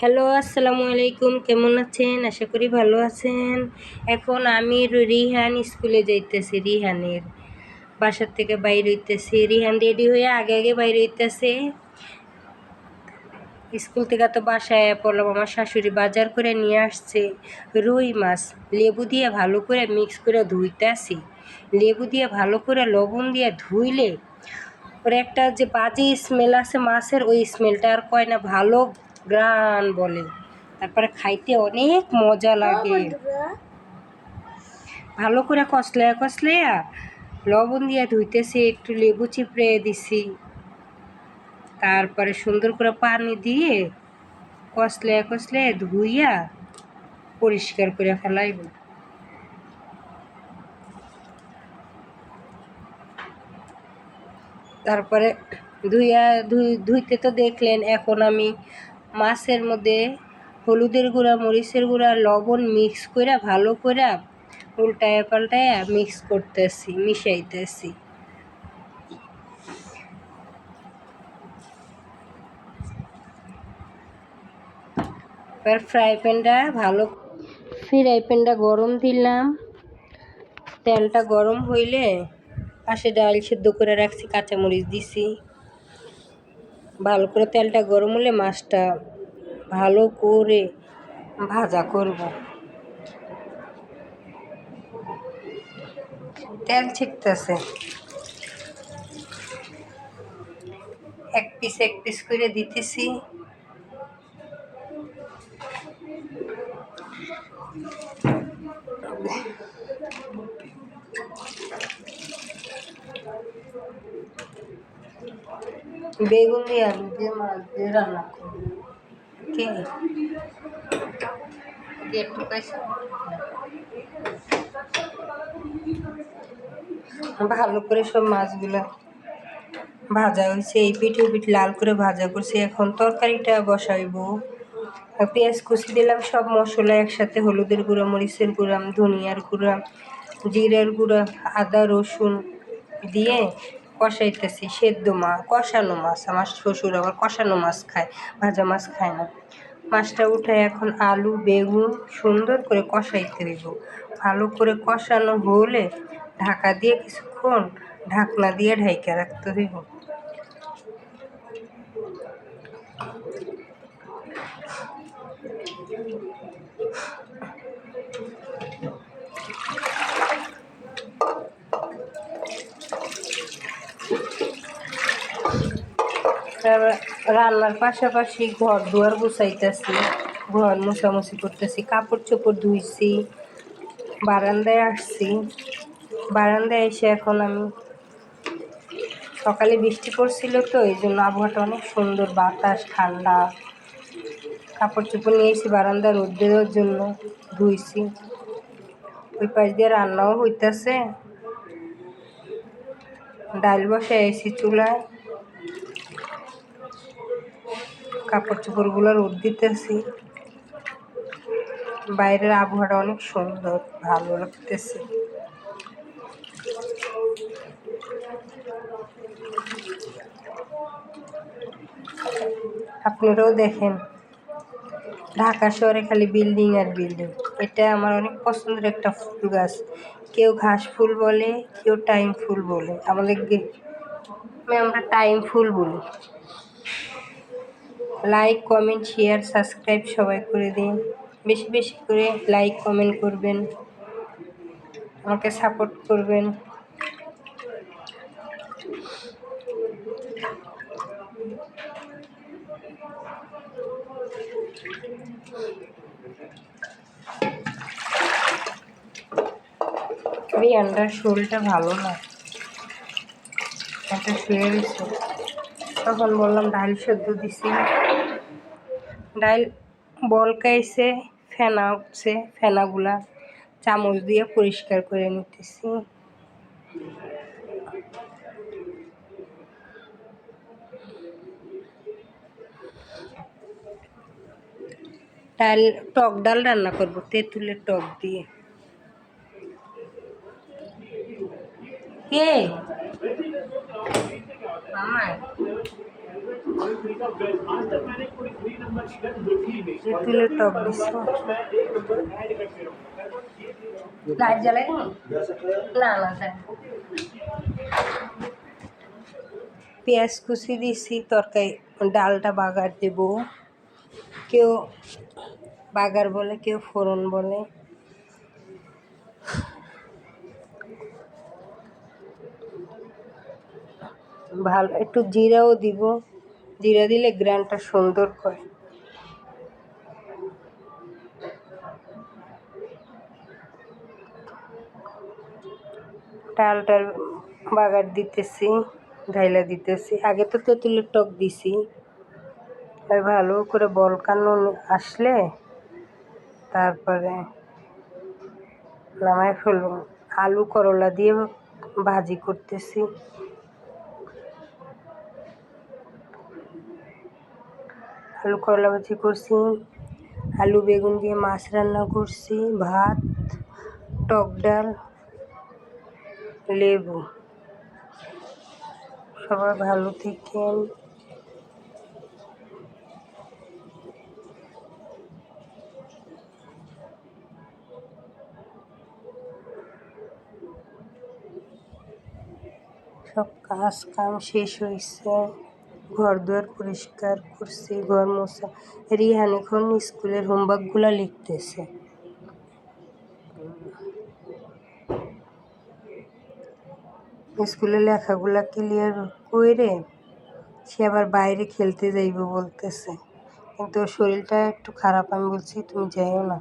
Hello, আসসালামু আলাইকুম। কেমন আছেন? আশা করি ভালো আছেন। এখন আমি রিহান স্কুলে যাইতেছি, রিহানের বাসার থেকে বাইরে হইতেছি। রিহান রেডি হয়ে আগে আগে বাইরে হইতেছে। স্কুল থেকে তো বাসায় পড়লাম, আমার শাশুড়ি বাজার করে নিয়ে আসছে। রুই মাছ, লেবু দিয়ে ভালো করে মিক্স করে ধুইতে আসি। লেবু দিয়ে ভালো করে লবণ দিয়ে ধুইলে, ওর একটা যে বাজে স্মেল আছে মাছের, ওই স্মেলটা আর কয় না, ভালো গ্রান বলে। তারপরে খাইতে অনেক মজা লাগে। ভালো করে কষলায়া কষলায়া লবণ দিয়ে ধুইতেছি, একটু লেবু চিপড়ে দিছি। তারপরে সুন্দর করে পানি দিয়ে কষলে কষলে ধুইয়া পরিষ্কার করে ফেলাইব। তারপরে ধুইয়া ধুই, ধুইতে তো দেখলেন, এখন আমি মাছের মধ্যে হলুদের গুঁড়া, মরিচের গুঁড়া, লবণ মিক্স করে, ভালো করে উল্টায়া পাল্টায়া মিক্স করতেছি, মিশাইতেছি। এবার ফ্রাই প্যানটা ভালো ফ্রাই প্যানটা গরম দিলাম। তেলটা গরম হইলে পাশে ডাল সেদ্ধ করে রাখছি, কাঁচামরিচ দিছি। ভালো করে তেলটা গরম হলে মাছটা ভালো করে ভাজা করব। তেল ছিটতেছে। এক পিস এক পিস করে দিতেছি। বেগুন দিয়ে আলু দিয়ে মাছ দিয়ে রান্না করব কে কে একটু পয়সা ভালো করে সব মাছগুলো ভাজা হয়েছে এই পিঠ পিঠ লাল করে ভাজা করছি এখন তরকারিটা বসাইব পেঁয়াজ কুচি দিলাম সব মশলা একসাথে হলুদের গুঁড়া মরিচের গুঁড়া ধনিয়ার গুঁড়া জিরের গুঁড়া আদা রসুন দিয়ে কষাইতেছি, সেদ্ধ মাছ, কষানো মাছ, আমার শ্বশুর আবার কষানো মাছ খায়, ভাজা মাছ খায় না। মাছটা উঠে এখন আলু, বেগুন সুন্দর করে কষাইতে দিব ভালো করে কষানো হলে ঢাকা দিয়ে কিছুক্ষণ ঢাকনা দিয়ে ঢাইকা রাখতে দিব তারপর রান্নার পাশাপাশি ঘর দুয়ার গুছাইতেছি, ঘর মোছামুছি করতেছি, কাপড় চোপড় ধুইছি, বারান্দায় আসছি। বারান্দায় এসে এখন আমি সকালে বৃষ্টি পড়ছিল তো, এই জন্য আবহাওয়াটা অনেক সুন্দর, বাতাস, ঠান্ডা। কাপড় চোপড় নিয়ে এসে বারান্দা রোদ দেওয়ার জন্য ধুইছি। ওই পাশ দিয়ে রান্নাও হইতেছে। ডাল বসে এসি চুলায়। কাপড় চোপড়গুলো রোদ দিতেছি। বাইরের আবহাওয়াটা অনেক সুন্দর, ভালো লাগতেছে। আপনারাও দেখেন, ঢাকা শহরে খালি বিল্ডিং আর বিল্ডিং। এটা আমার অনেক পছন্দের একটা ফুল গাছ। কেউ ঘাস ফুল বলে, কেউ টাইম ফুল বলে। আমাদের আমরা টাইম ফুল বলি। লাইক কমেন্ট শেয়ার সাবস্ক্রাইব সবাই করে দিন। বেশি বেশি করে লাইক কমেন্ট করবেন। আমাকে সাপোর্ট করবেন। আন্ডার শোলটা ভালো না। একটা শুয়ে গেছে তখন বললাম, ডাল সেদ্ধ দিছি। ডাল বলকাইছে, ফেনা উঠছে, ফেনাগুলা চামচ দিয়ে পরিষ্কার করে নিতেছি। ডাল, টক ডাল রান্না করব, তেঁতুলের টক দিয়ে। কে? মামা তেঁতুলের টক দিচ্ছ লাইট জ্বালাই নি? না না যাই পেঁয়াজ কুচি দিছি তরকারি ডালটা বাগার দেব কেউ বাগার বলে কেউ ফোড়ন বলে ভালো, একটু জিরাও দিব। জিরা দিলে গ্রানটা সুন্দর করে। ডালটার বাগার দিতেছি, ঢাইলা দিতেছি। আগে তো তেঁতুলের টক দিছি। আর ভালো করে বলকানো আসলে তারপরে নামায় ফেলুন আলু করলা দিয়ে ভাজি করতেছি। আলু করলা ভাজি করছি, আলু বেগুন দিয়ে মাছ রান্না করছি, ভাত, টক ডাল, লেবু। সবাই ভালো থাকেন। সব কাজ কাম শেষ হয়েছে ঘর দুয়ার পরিষ্কার করছি, ঘর মোছা। রিহান এখন স্কুলের হোমওয়ার্কগুলো লিখতেছে। স্কুলে লেখাগুলা ক্লিয়ার করে সে আবার বাইরে খেলতে যাইব বলতেছে। কিন্তু শরীরটা একটু খারাপ, আমি বলছি তুমি যাইও না।